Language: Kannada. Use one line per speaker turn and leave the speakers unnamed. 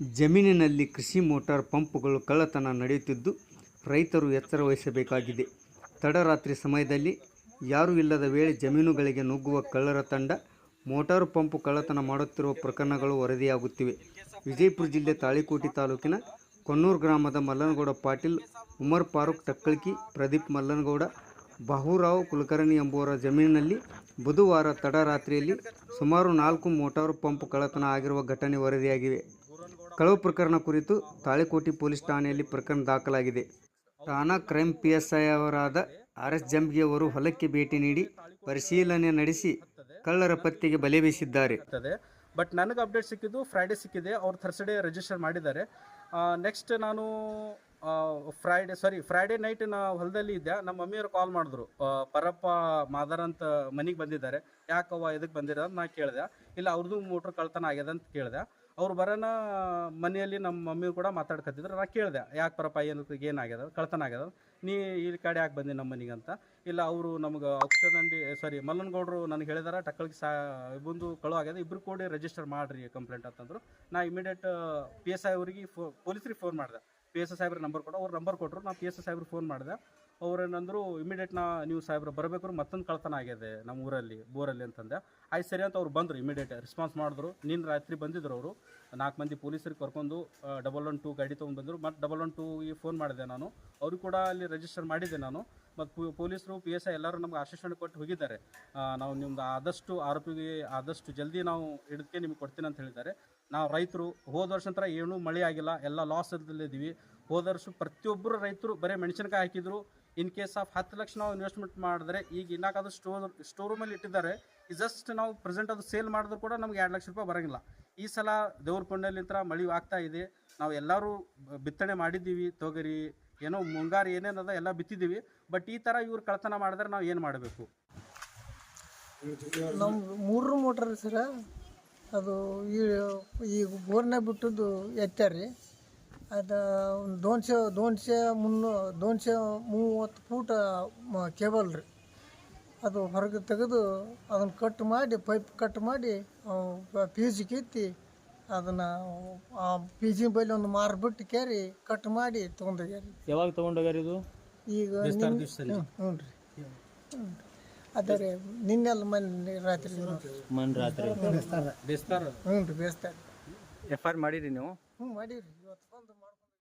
ಜಮೀನಿನಲ್ಲಿ ಕೃಷಿ ಮೋಟಾರ್ ಪಂಪ್ಗಳು ಕಳ್ಳತನ ನಡೆಯುತ್ತಿದ್ದು, ರೈತರು ಎಚ್ಚರ ವಹಿಸಬೇಕಾಗಿದೆ. ತಡರಾತ್ರಿ ಸಮಯದಲ್ಲಿ ಯಾರೂ ಇಲ್ಲದ ವೇಳೆ ಜಮೀನುಗಳಿಗೆ ನುಗ್ಗುವ ಕಳ್ಳರ ತಂಡ, ಮೋಟಾರು ಪಂಪ್ ಕಳ್ಳತನ ಮಾಡುತ್ತಿರುವ ಪ್ರಕರಣಗಳು ವರದಿಯಾಗುತ್ತಿವೆ. ವಿಜಯಪುರ ಜಿಲ್ಲೆ ತಾಳಿಕೋಟೆ ತಾಲೂಕಿನ ಕೊನ್ನೂರು ಗ್ರಾಮದ ಮಲ್ಲನಗೌಡ ಪಾಟೀಲ್, ಉಮರ್ ಫಾರೂಕ್ ಟಕ್ಕಳ್ಕಿ, ಪ್ರದೀಪ್ ಮಲ್ಲನಗೌಡ, ಬಾಹುರಾವ್ ಕುಲಕರ್ಣಿ ಎಂಬುವರ ಜಮೀನಿನಲ್ಲಿ ಬುಧವಾರ ತಡರಾತ್ರಿಯಲ್ಲಿ ಸುಮಾರು ನಾಲ್ಕು ಮೋಟಾರು ಪಂಪ್ ಕಳ್ಳತನ ಆಗಿರುವ ಘಟನೆ ವರದಿಯಾಗಿವೆ. ಕಳವು ಪ್ರಕರಣ ಕುರಿತು ತಾಳಿಕೋಟಿ ಪೊಲೀಸ್ ಠಾಣೆಯಲ್ಲಿ ಪ್ರಕರಣ ದಾಖಲಾಗಿದೆ. ಠಾಣಾ ಕ್ರೈಮ್ ಪಿ ಎಸ್ ಐ ಅವರಾದ ಆರ್ ಎಸ್ ಜಂಬಿ ಅವರು ಹೊಲಕ್ಕೆ ಭೇಟಿ ನೀಡಿ ಪರಿಶೀಲನೆ ನಡೆಸಿ ಕಳ್ಳರ ಪತ್ತೆಗೆ ಬಲೆ ಬೀಸಿದ್ದಾರೆ.
ಬಟ್ ನನಗೆ ಅಪ್ಡೇಟ್ ಸಿಕ್ಕಿದ್ದು ಫ್ರೈಡೇ ಸಿಕ್ಕಿದೆ. ಅವ್ರು ಥರ್ಸ್ಡೇ ರಿಜಿಸ್ಟರ್ ಮಾಡಿದ್ದಾರೆ. ನೆಕ್ಸ್ಟ್ ನಾನು ಫ್ರೈಡೆ ಸಾರಿ ಫ್ರೈಡೇ ನೈಟ್ ನಾ ಹೊಲದಲ್ಲಿ ಇದ್ದೆ. ನಮ್ಮ ಮಮ್ಮಿಯವರು ಕಾಲ್ ಮಾಡಿದ್ರು. ಪರಪ್ಪ, ಮಾದರ್ ಅಂತ ಮನೆಗೆ ಬಂದಿದ್ದಾರೆ. ಯಾಕವ್ವ ಇದಕ್ಕೆ ಬಂದಿರ ಅಂತ ನಾ ಕೇಳಿದೆ. ಇಲ್ಲ ಅವ್ರದ್ದು ಮೋಟ್ರ್ ಕಳ್ತನ ಆಗ್ಯದ ಅಂತ ಕೇಳಿದೆ. ಅವ್ರು ಬರೋಣ ಮನೆಯಲ್ಲಿ ನಮ್ಮ ಮಮ್ಮಿ ಕೂಡ ಮಾತಾಡ್ಕತ್ತಿದ್ರು. ನಾ ಕೇಳಿದೆ, ಯಾಕೆ ಪರಪ್ಪ, ಏನು ಏನಾಗ್ಯದ ಕಳ್ತನ ಆಗ್ಯದ? ನೀ ಈ ಕಡೆ ಯಾಕೆ ಬಂದಿ ನಮ್ಮ ಮನೆಗೆ ಅಂತ. ಇಲ್ಲ, ಅವರು ನಮ್ಗೆ ಔಷಧಂಡಿ ಸಾರಿ ಮಲ್ಲನಗೌಡರು ನನಗೆ ಹೇಳಿದಾರೆ, ಟಕ್ಕಳಿಗೆ ಸಾ, ಬಂದು ಕಳು ಆಗ್ಯದ ಇಬ್ಬರು ಕೂಡಿ ರಿಜಿಸ್ಟರ್ ಮಾಡಿರಿ ಕಂಪ್ಲೇಂಟ್ ಅಂತಂದ್ರು. ನಾ ಇಮಿಡಿಯೇಟ್ ಪಿ ಎಸ್ ಐ ಅವರಿಗೆ ಫೋ, ಪೊಲೀಸರಿಗೆ ಫೋನ್ ಮಾಡಿದೆ. ಪಿ ಎಸ್ ಎಸ್ ಸಾಹೇಬ್ರ ನಂಬರ್ ಕೊಟ್ಟು ಅವ್ರು ನಂಬರ್ ಕೊಟ್ಟರು ನಾನು ಪಿ ಎಸ್ ಎಸ್ ಸಾಹೇಬ್ರಿಗೆ ಫೋನ್ ಮಾಡಿದೆ. ಅವ್ರು ಏನಂದ್ರು ಇಮಿಡಿಯೇಟ್ ನಾ ನೀವು ಸಾಹೇಬ್ರು ಬರಬೇಕು ಮತ್ತೊಂದು ಕಳ್ತನ ಆಗಿದೆ ನಮ್ಮ ಊರಲ್ಲಿ, ಬೋರಲ್ಲಿ, ಅಂತಂದೆ. ಆಯ್ತು ಸರಿ ಅಂತ ಅವ್ರು ಬಂದರು ಇಮಿಡಿಯೇಟ್ ರೆಸ್ಪಾನ್ಸ್ ಮಾಡಿದ್ರು. ನಿನ್ನ ರಾತ್ರಿ ಬಂದಿದ್ರು ಅವರು. ನಾಲ್ಕು ಮಂದಿ ಪೊಲೀಸರಿಗೆ ಕರ್ಕೊಂಡು ಡಬಲ್ ಒನ್ ಟೂ ಗಾಡಿ ತೊಗೊಂಡು ಬಂದರು. ಮತ್ತು ಡಬಲ್ ಒನ್ ಟೂಗೆ ಫೋನ್ ಮಾಡಿದೆ ನಾನು. ಅವ್ರಿಗೆ ಕೂಡ ಅಲ್ಲಿ ರಿಜಿಸ್ಟರ್ ಮಾಡಿದ್ದೆ ನಾನು. ಮತ್ತು ಪೊಲೀಸರು ಪಿ ಎಸ್ ಐ ಎಲ್ಲರೂ ನಮ್ಗೆ ಆಶ್ವಾಸನೆ ಕೊಟ್ಟು ಹೋಗಿದ್ದಾರೆ. ನಾವು ನಿಮ್ದು ಆದಷ್ಟು ಆರೋಪಿಗೆ ಆದಷ್ಟು ಜಲ್ದಿ ನಾವು ಹಿಡಿದಕ್ಕೆ ನಿಮ್ಗೆ ಕೊಡ್ತೀನಿ ಅಂತ ಹೇಳಿದ್ದಾರೆ. ನಾವು ರೈತರು, ಹೋದ ವರ್ಷ ನಂತರ ಏನೂ ಮಳೆ ಆಗಿಲ್ಲ, ಎಲ್ಲ ಲಾಸ್ ಇದ್ದೀವಿ ಹೋದ ವರ್ಷ ಪ್ರತಿಯೊಬ್ಬರು ರೈತರು ಬರೀ ಮೆಣಸಿನಕಾಯಿ ಹಾಕಿದ್ರು. ಇನ್ ಕೇಸ್ ಆಫ್ ಹತ್ತು ಲಕ್ಷ ನಾವು ಇನ್ವೆಸ್ಟ್ಮೆಂಟ್ ಮಾಡಿದ್ರೆ ಈಗ ಇನ್ನಾಕಾದ್ರೂ ಸ್ಟೋರ್ ಸ್ಟೋರ್ ರೂಮಲ್ಲಿ ಇಟ್ಟಿದ್ದಾರೆ. ಜಸ್ಟ್ ನಾವು ಪ್ರೆಸೆಂಟ್ ಅದು ಸೇಲ್ ಮಾಡಿದ್ರು ಕೂಡ ನಮ್ಗೆ ಎರಡು ಲಕ್ಷ ರೂಪಾಯಿ ಬರೋಂಗಿಲ್ಲ. ಈ ಸಲ ದೇವ್ರ ಕೊಂಡಲ್ಲಿಂತ ಮಳೆ ಆಗ್ತಾ ಇದೆ. ನಾವು ಎಲ್ಲರೂ ಬಿತ್ತನೆ ಮಾಡಿದ್ದೀವಿ ತೊಗರಿ ಏನೋ ಮುಂಗಾರು ಏನೇನದ ಎಲ್ಲ ಬಿತ್ತಿದ್ದೀವಿ. ಬಟ್ ಈ ಥರ ಇವ್ರು ಕಳ್ತನ ಮಾಡಿದ್ರೆ ನಾವು ಏನು ಮಾಡಬೇಕು?
ನಮ್ಮ ಮೂರು ಮೋಟ್ರ್ ಸರ, ಅದು ಈ ಈಗ ಬೋರ್ನಾಗ ಬಿಟ್ಟದ್ದು ಎತ್ತಾರ ರೀ. ಅದು ಒಂದು ದೋನ್ಶೆ ದೋನ್ಶೆ ಮುನ್ನೂ ದೋನ್ಶೆ ಮೂವತ್ತು ಫೂಟ ಕೇಬಲ್ ರೀ. ಅದು ಹೊರಗೆ ತೆಗೆದು ಅದನ್ನು ಕಟ್ ಮಾಡಿ ಪೈಪ್ ಕಟ್ ಮಾಡಿ ಪೀಜ್ ಕಿತ್ತಿ ಅದನ್ನು ಆ ಪೀಜಿನ ಬೈಲಿ ಒಂದು ಮಾರ್ಬಿಟ್ಟು ಕೇರಿ ಕಟ್ ಮಾಡಿ ತೊಗೊಂಡೋಗ್ಯಾರಿ.
ಯಾವಾಗ ತೊಗೊಂಡೋಗ್ಯಾರ ಇದು?
ಈಗ ಹ್ಞೂ ಹ್ಞೂ ರೀ. ಅದೇ ರೀ ನಿನ್ನೆಲ್ಲ ಮನೆ ರಾತ್ರಿ
ಮನ್ ರಾತ್ರಿ.
ಬೇಸ್ತಾರ
ಹ್ಞೂ ರೀ ಬೇಸ್ತಾರೆ
ಎಫ್ ಐ ಆರ್ ಮಾಡಿರಿ ನೀವು?
ಹ್ಞೂ ಮಾಡೀವಿ ರೀ ಇವತ್ತು ಬಂದು